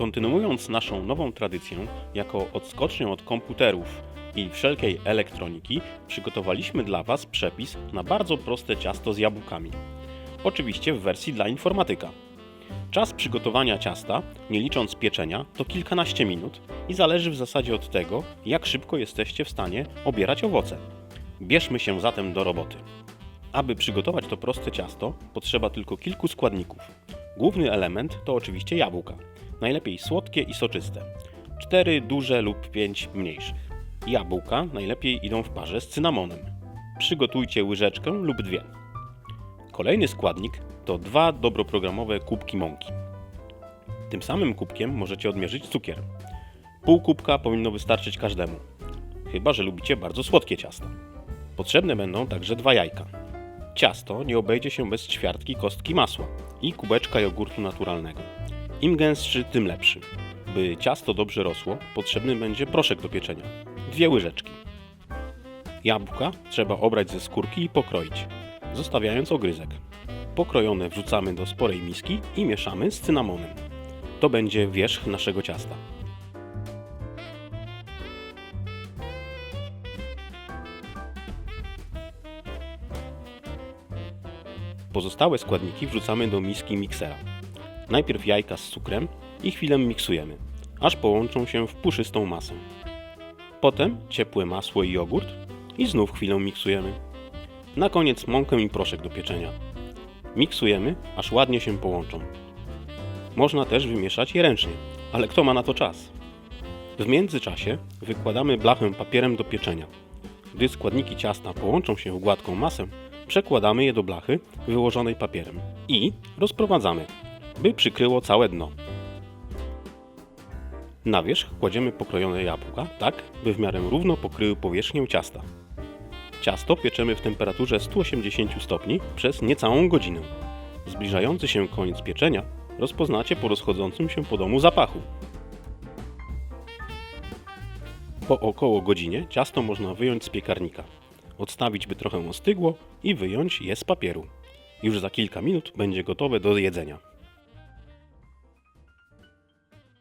Kontynuując naszą nową tradycję, jako odskocznię od komputerów i wszelkiej elektroniki, przygotowaliśmy dla Was przepis na bardzo proste ciasto z jabłkami. Oczywiście w wersji dla informatyka. Czas przygotowania ciasta, nie licząc pieczenia, to kilkanaście minut i zależy w zasadzie od tego, jak szybko jesteście w stanie obierać owoce. Bierzmy się zatem do roboty. Aby przygotować to proste ciasto, potrzeba tylko kilku składników. Główny element to oczywiście jabłka. Najlepiej słodkie i soczyste. Cztery duże lub pięć mniejszych. Jabłka najlepiej idą w parze z cynamonem. Przygotujcie łyżeczkę lub dwie. Kolejny składnik to dwa dobroprogramowe kubki mąki. Tym samym kubkiem możecie odmierzyć cukier. Pół kubka powinno wystarczyć każdemu, chyba że lubicie bardzo słodkie ciasta. Potrzebne będą także dwa jajka. Ciasto nie obejdzie się bez ćwiartki kostki masła i kubeczka jogurtu naturalnego. Im gęstszy, tym lepszy. By ciasto dobrze rosło, potrzebny będzie proszek do pieczenia. Dwie łyżeczki. Jabłka trzeba obrać ze skórki i pokroić, zostawiając ogryzek. Pokrojone wrzucamy do sporej miski i mieszamy z cynamonem. To będzie wierzch naszego ciasta. Pozostałe składniki wrzucamy do miski miksera. Najpierw jajka z cukrem i chwilę miksujemy, aż połączą się w puszystą masę. Potem ciepłe masło i jogurt i znów chwilę miksujemy. Na koniec mąkę i proszek do pieczenia. Miksujemy, aż ładnie się połączą. Można też wymieszać je ręcznie, ale kto ma na to czas? W międzyczasie wykładamy blachę papierem do pieczenia. Gdy składniki ciasta połączą się w gładką masę, przekładamy je do blachy wyłożonej papierem i rozprowadzamy, by przykryło całe dno. Na wierzch kładziemy pokrojone jabłka, tak by w miarę równo pokryły powierzchnię ciasta. Ciasto pieczemy w temperaturze 180 stopni przez niecałą godzinę. Zbliżający się koniec pieczenia rozpoznacie po rozchodzącym się po domu zapachu. Po około godzinie ciasto można wyjąć z piekarnika, odstawić by trochę ostygło i wyjąć je z papieru. Już za kilka minut będzie gotowe do jedzenia.